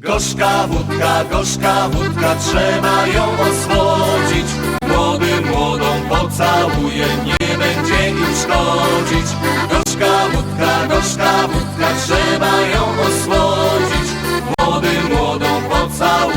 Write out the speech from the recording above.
Gorzka wódka, gorzka wódka, trzeba ją osłodzić. Młody młodą pocałuje, nie będzie im szkodzić. Gorzka wódka, gorzka wódka, trzeba ją osłodzić. Młody młodą pocałuje.